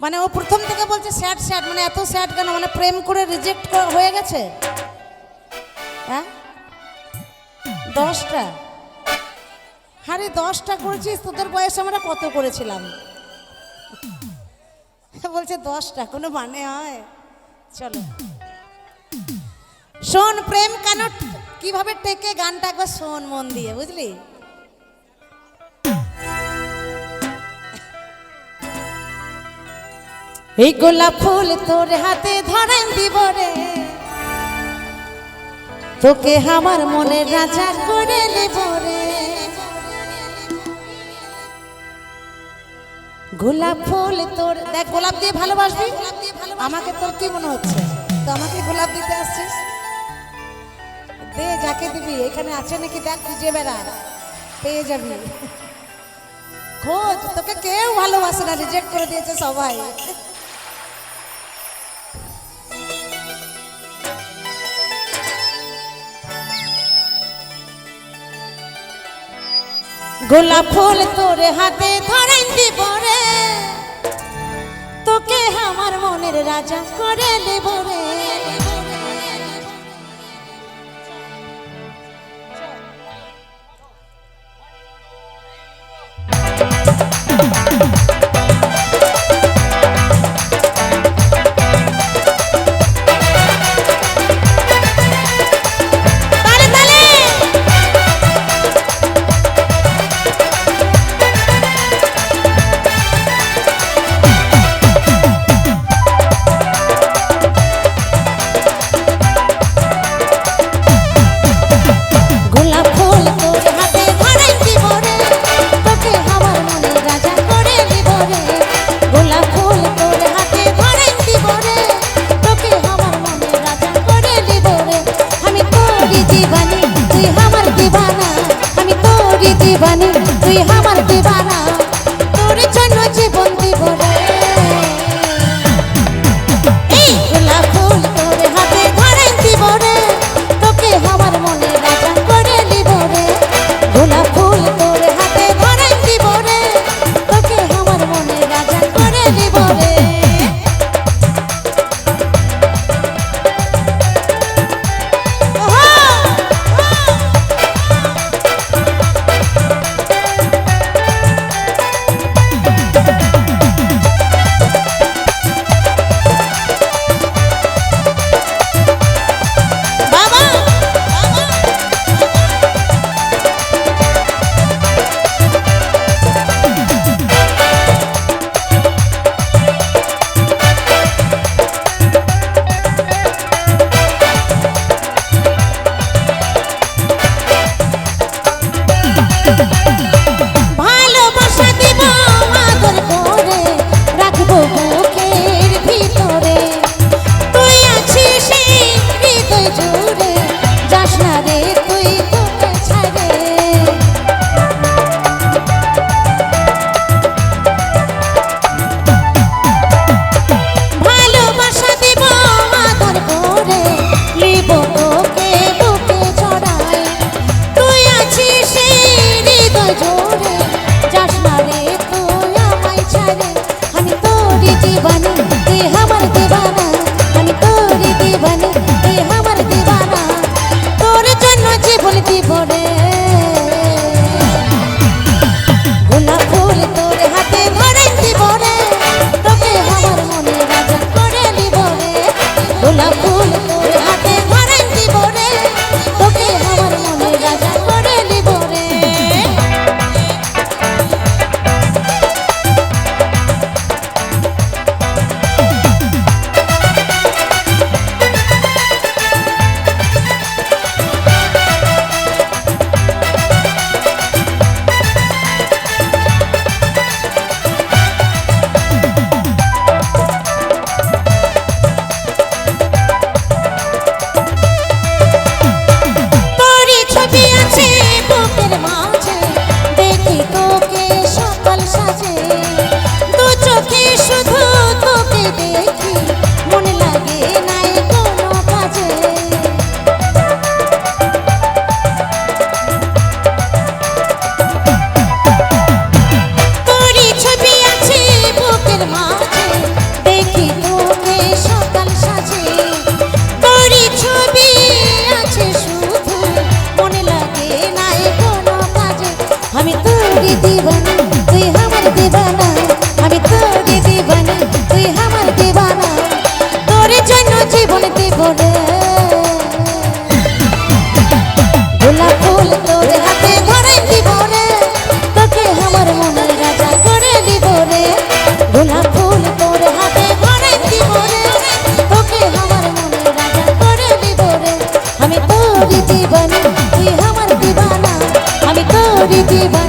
মানে ও প্রথম থেকে বলছে স্যাড স্যাড মানে এত স্যাড কেন? মানে প্রেম করে রিজেক্ট হয়ে গেছে? হ্যাঁ? দশটা। আরে দশটা করেছিস? তোদের বয়সে আমরা কত করেছিলাম? বলছে দশটা, কোনো মানে হয়? চলো। শোন, প্রেম কেন কীভাবে টেকে গানটা? একবার শোন মন দিয়ে, বুঝলি? এই গোলাপ ফুল তোর হাতে ধরাই দিব রে। তোকে আমার মনে রাজা করে নেব রে। গোলাপ ফুল তোর দেখ, গোলাপ দিয়ে ভালোবাসবি? আমাকে তোর কি মনে হচ্ছে? তো আমাকে গোলাপ দিতে আসছিস? দে, যাকে দিবি। এখানে আছে নাকি? দেখ, খুঁজে বেড়া। পেয়ে যাবি। খোঁজ, তোকে কেউ ভালোবাসে না রিজেক্ট করে দিয়েছে সবাই। গোলাপ ফুল তোর হাতে ধরাই দিব রে। তোকে আমার মনের রাজা করে নেব রে। তালে করিতে